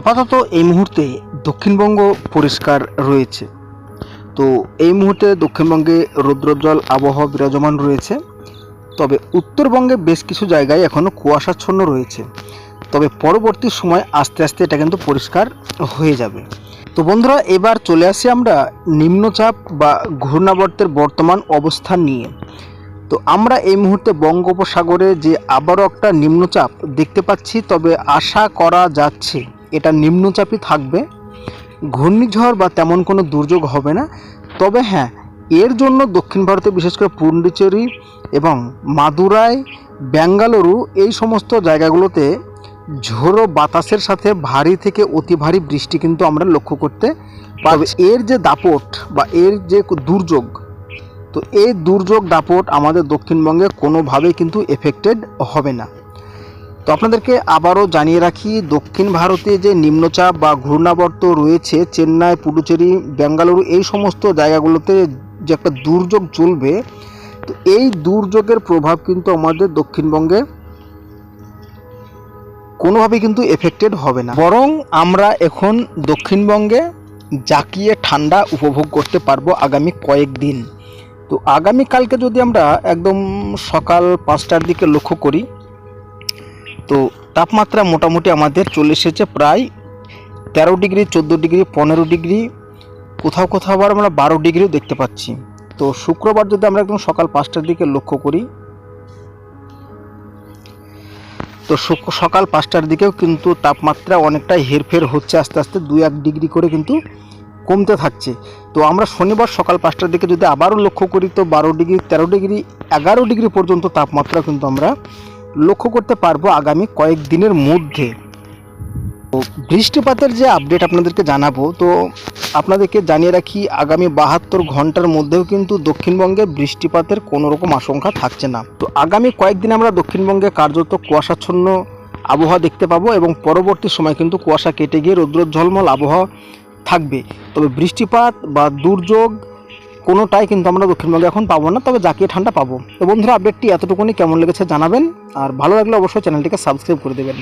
আপাতত এই মুহূর্তে দক্ষিণবঙ্গ পরিষ্কার রয়েছে। তো এই মুহূর্তে দক্ষিণবঙ্গে রৌদ্রোজ্জ্বল আবহাওয়া বিরাজমান রয়েছে। তবে উত্তরবঙ্গে বেশ কিছু জায়গায় এখনও কুয়াশাচ্ছন্ন রয়েছে। তবে পরবর্তী সময় আস্তে আস্তে এটা কিন্তু পরিষ্কার হয়ে যাবে। তো বন্ধুরা, এবার চলে আসি আমরা নিম্নচাপ বা ঘূর্ণাবর্তের বর্তমান অবস্থান নিয়ে। তো আমরা এই মুহূর্তে বঙ্গোপসাগরে যে আবারও একটা নিম্নচাপ দেখতে পাচ্ছি, তবে আশা করা যাচ্ছে এটা নিম্নচাপই থাকবে। ঘূর্ণিঝড় বা তেমন কোনো দুর্যোগ হবে না। তবে হ্যাঁ এর জন্য দক্ষিণ ভারতে বিশেষ করে পুন্ডিচেরি এবং মাদুরাই, বেঙ্গালুরু এই সমস্ত জায়গাগুলোতে ঝোড়ো বাতাসের সাথে ভারী থেকে অতি ভারী বৃষ্টি কিন্তু আমরা লক্ষ্য করতে পারবে এর যে দাপট বা এর যে দুর্যোগ, তো এই দুর্যোগ, দাপট আমাদের দক্ষিণবঙ্গে কোনোভাবেই কিন্তু এফেক্টেড হবে না। তো আপনাদেরকে আবারও জানিয়ে রাখি, দক্ষিণ ভারতে যে নিম্নচাপ বা ঘূর্ণাবর্ত রয়েছে, চেন্নাই, পুডুচেরি, বেঙ্গালুরু, এই সমস্ত জায়গাগুলোতে যে একটা দুর্যোগ চলবে, তো এই দুর্যোগের প্রভাব কিন্তু আমাদের দক্ষিণবঙ্গে কোনোভাবেই কিন্তু এফেক্টেড হবে না। বরং আমরা এখন দক্ষিণবঙ্গে জাকিয়ে ঠান্ডা উপভোগ করতে পারব আগামী কয়েকদিন তো আগামীকালকে যদি আমরা একদম সকাল পাঁচটার দিকে লক্ষ্য করি তো তাপমাত্রা মোটামুটি আমাদের চলে এসেছে প্রায় তেরো ডিগ্রি, চোদ্দ ডিগ্রি, পনেরো ডিগ্রি। কোথাও কোথাও আবার আমরা বারো ডিগ্রিও দেখতে পাচ্ছি। তো শুক্রবার যদি আমরা একদম সকাল পাঁচটার দিকে লক্ষ্য করি, তো সকাল পাঁচটার দিকেও কিন্তু তাপমাত্রা অনেকটাই হেরফের হচ্ছে, আস্তে আস্তে দুই এক ডিগ্রি করে কিন্তু কমতে থাকছে। তো আমরা শনিবার সকাল পাঁচটার দিকে যদি আবারও লক্ষ্য করি, তো বারো ডিগ্রি, তেরো ডিগ্রি, এগারো ডিগ্রি পর্যন্ত তাপমাত্রা কিন্তু আমরা লক্ষ্য করতে পারব আগামী কয়েক দিনের মধ্যে। তো বৃষ্টিপাতের যে আপডেট আপনাদেরকে জানাব, তো আপনাদেরকে জানিয়ে রাখি, আগামী বাহাত্তর ঘণ্টার মধ্যেও কিন্তু দক্ষিণবঙ্গে বৃষ্টিপাতের কোনো রকম আশঙ্কা থাকছে না। তো আগামী কয়েকদিন আমরা দক্ষিণবঙ্গে কার্যত কুয়াশাচ্ছন্ন আবহাওয়া দেখতে পাবো এবং পরবর্তী সময় কিন্তু কুয়াশা কেটে গিয়ে রৌদ্রোজ্জ্বলমল আবহাওয়া থাকবে। তবে বৃষ্টিপাত বা দুর্যোগ কোনোটাই কিন্তু আমরা দক্ষিণবঙ্গে এখন পাবো না, তবে জাকিয়ে ঠান্ডা পাবো। তো বন্ধুরা আপডেটটি এতটুকুনি। কেমন লেগেছে জানাবেন। আর ভালো লাগলে অবশ্যই চ্যানেলটিকে সাবস্ক্রাইব করে দেবেন।